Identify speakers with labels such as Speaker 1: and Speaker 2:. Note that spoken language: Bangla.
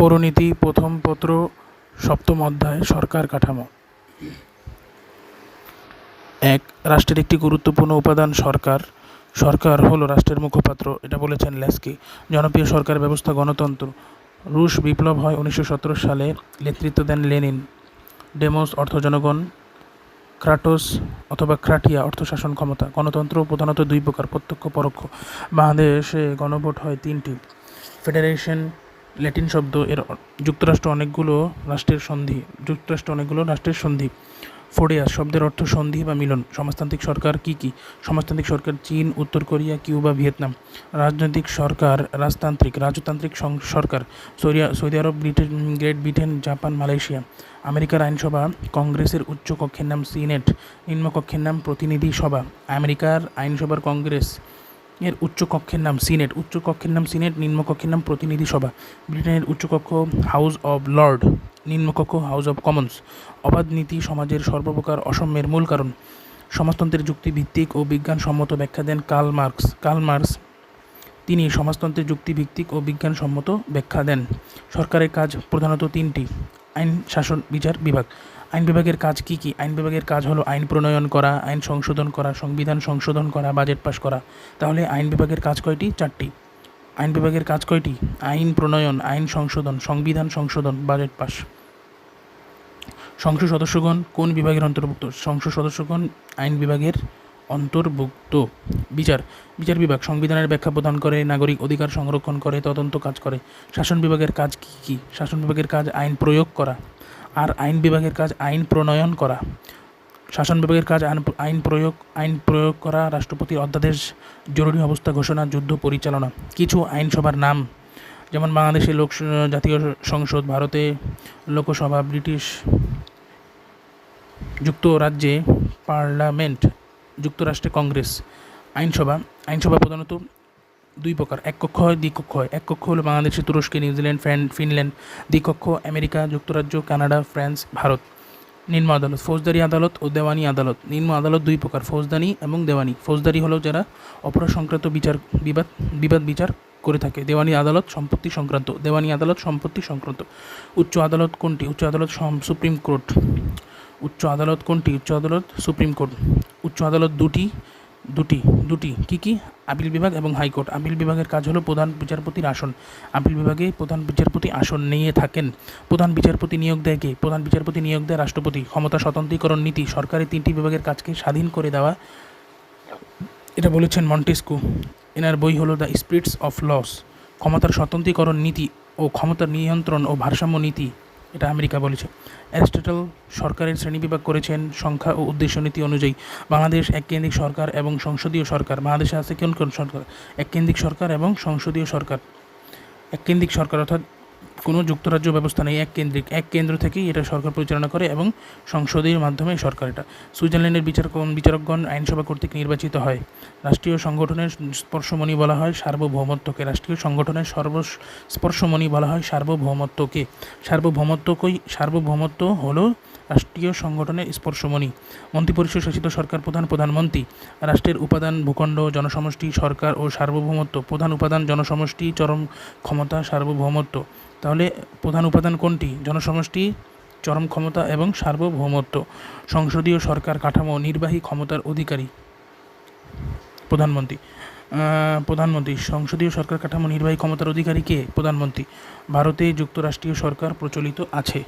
Speaker 1: পৌরনীতি প্রথম পত্র, সপ্তম অধ্যায়, সরকার কাঠামো। এক, রাষ্ট্রের একটি গুরুত্বপূর্ণ উপাদান সরকার। সরকার হলো রাষ্ট্রের মুখপাত্র, এটা বলেছেন ল্যাস্কি জনপ্রিয় সরকার ব্যবস্থা গণতন্ত্র। রুশ বিপ্লব হয় উনিশশো সতেরো সালে, নেতৃত্ব দেন লেনিন। ডেমোস অর্থ জনগণ, ক্রাটোস অথবা ক্রাটিয়া অর্থ শাসন ক্ষমতা। গণতন্ত্র প্রধানত দুই প্রকার, প্রত্যক্ষ পরোক্ষ। বাংলাদেশে গণভোট হয় তিনটি। ফেডারেশন ল্যাটিন শব্দ, এর যুক্তরাষ্ট্র অনেকগুলো রাষ্ট্রের সন্ধি, যুক্তরাষ্ট্র অনেকগুলো রাষ্ট্রের সন্ধি। ফোরিয়াস শব্দের অর্থ সন্ধি বা মিলন। সমাজতান্ত্রিক সরকার কি কি? সমাজতান্ত্রিক সরকার চীন, উত্তর কোরিয়া, কিউবা, ভিয়েতনাম। রাজনৈতিক সরকার, রাজতান্ত্রিক রাজতান্ত্রিক সরকার। Saudi Saudi Arab, Britain, Great Britain, Japan, Malaysia. আমেরিকার আইনসভা, কংগ্রেসের উচ্চ কক্ষের নাম সিনেট। নিম্নকক্ষের নাম প্রতিনিধি সভা। আমেরিকার আইনসভার কংগ্রেস। এর উচ্চকক্ষের নাম সিনেট। উচ্চকক্ষের নাম সিনেট, নিম্নকক্ষের নাম প্রতিনিধি সভা। ব্রিটেনের উচ্চকক্ষ হাউস অব লর্ড, নিম্নকক্ষ হাউস অব কমন্স। অবাধ নীতি সমাজের সর্বপ্রকার অসম্যের মূল কারণ। সমাজতন্ত্রের যুক্তিভিত্তিক ও বিজ্ঞানসম্মত ব্যাখ্যা দেন কার্ল মার্কস। কার্ল মার্কস তিনি সমাজতন্ত্রের যুক্তিভিত্তিক ও বিজ্ঞানসম্মত ব্যাখ্যা দেন। সরকারের কাজ প্রধানত তিনটি, আইন, শাসন, বিচার বিভাগ। আইন বিভাগের কাজ কি কি? আইন বিভাগের কাজ হলো আইন প্রণয়ন করা, আইন সংশোধন করা, সংবিধান সংশোধন করা, বাজেট পাস করা। তাহলে আইন বিভাগের কাজ কয়টি? চারটি। আইন বিভাগের কাজ কয়টি? আইন প্রণয়ন, আইন সংশোধন, সংবিধান সংশোধন, বাজেট পাস সংসদ সদস্যগণ কোন বিভাগের অন্তর্ভুক্ত? সংসদ সদস্যগণ আইন বিভাগের অন্তর্ভুক্ত। বিচার বিচার বিভাগ সংবিধানের ব্যাখ্যা প্রদান করে, নাগরিক অধিকার সংরক্ষণ করে, তদন্ত কাজ করে। শাসন বিভাগের কাজ কী কী? শাসন বিভাগের কাজ আইন প্রয়োগ করা। আর আইন বিভাগের কাজ আইন প্রণয়ন করা। শাসন বিভাগের কাজ আইন প্রয়োগ আইন প্রয়োগ করা রাষ্ট্রপতির অধ্যাদেশ, জরুরি অবস্থা ঘোষণা, যুদ্ধ পরিচালনা, কিছু আইনসভার নাম, যেমন বাংলাদেশে লোক জাতীয় সংসদ, ভারতে লোকসভা, ব্রিটিশ যুক্তরাজ্যে পার্লামেন্ট, যুক্তরাষ্ট্রে কংগ্রেস, আইনসভা। আইনসভা প্রধানত দুই প্রকার, এক কক্ষ হয় দ্বিকক্ষ হয়। এক কক্ষ হলো বাংলাদেশে, তুরস্কে, নিউজিল্যান্ড ফিনল্যান্ড। দ্বিকক্ষ আমেরিকা, যুক্তরাজ্য, কানাডা, ফ্রান্স, ভারত। নিম্ন আদালত, ফৌজদারি আদালত ও দেওয়ানি আদালত। নিম্ন আদালত দুই প্রকার ফৌজদানি এবং দেওয়ানি। ফৌজদারি হলো যারা অপরাধ সংক্রান্ত বিচার, বিবাদ বিবাদ বিচার করে থাকে। দেওয়ানি আদালত, সম্পত্তি সংক্রান্ত। দেওয়ানি আদালত, সম্পত্তি সংক্রান্ত। উচ্চ আদালত কোনটি? উচ্চ আদালত সুপ্রিম কোর্ট। উচ্চ আদালত কোনটি? উচ্চ আদালত সুপ্রিম কোর্ট। উচ্চ আদালত দুটি দুটি দুটি, কি কি? আপিল বিভাগ এবং হাইকোর্ট। আপিল বিভাগের কাজ হলো প্রধান বিচারপতির আসন। আপিল বিভাগে প্রধান বিচারপতি আসন নিয়ে থাকেন। প্রধান বিচারপতি নিয়োগ দেয় কে? প্রধান বিচারপতি নিয়োগ দেয় রাষ্ট্রপতি। ক্ষমতা স্বতন্ত্রীকরণ নীতি। সরকারের তিনটি বিভাগের কাজকে স্বাধীন করে দেওয়া। এটা বলেছেন মন্টেস্কু। এনার বই হলো দ্য স্পিরিটস অফ লস। ক্ষমতার স্বতন্ত্রীকরণ নীতি ও ক্ষমতার নিয়ন্ত্রণ ও ভারসাম্য নীতি। এটা আমেরিকা বলেছে। অ্যারিস্টটল সরকারের শ্রেণীবিভাগ করেছেন সংখ্যা ও উদ্দেশ্য নীতি অনুযায়ী। বাংলাদেশ এককেন্দ্রিক সরকার এবং সংসদীয় সরকার। বাংলাদেশে আছে কোন কোন সরকার? এককেন্দ্রিক সরকার এবং সংসদীয় সরকার। এককেন্দ্রিক সরকার অর্থাৎ কোনো যুক্তরাজ্য ব্যবস্থা নেই, এক কেন্দ্রিক, এক কেন্দ্র থেকেই এটা সরকার পরিচালনা করে এবং সংসদের মাধ্যমে সরকার এটা। সুইজারল্যান্ডের বিচার বিচারকগণ আইনসভা কর্তৃক নির্বাচিত হয়। রাষ্ট্রীয় সংগঠনের স্পর্শমণি বলা হয় সার্বভৌমত্বকে। রাষ্ট্রীয় সংগঠনের সর্ব স্পর্শমণি বলা হয় সার্বভৌমত্বকে। সার্বভৌমত্বকই সার্বভৌমত্ব হলো রাষ্ট্রীয় সংগঠনের স্পর্শমণি। মন্ত্রিপরিষদ শাসিত সরকার প্রধান প্রধানমন্ত্রী। রাষ্ট্রের উপাদান ভূখণ্ড, জনসমষ্টি, সরকার ও সার্বভৌমত্ব। প্রধান উপাদান, জনসমষ্টি, চরম ক্ষমতা, সার্বভৌমত্ব। তাহলে প্রধান উপাদান কোনটি? জনসমষ্টি, চরম ক্ষমতা এবং সার্বভৌমত্ব। সংসদীয় সরকার কাঠামো, নির্বাহী ক্ষমতার অধিকারী। প্রধানমন্ত্রী। প্রধানমন্ত্রী, সংসদীয় সরকার কাঠামো, নির্বাহী ক্ষমতার অধিকারী কে? প্রধানমন্ত্রী। ভারতে যুক্তরাষ্ট্রীয় সরকার প্রচলিত আছে।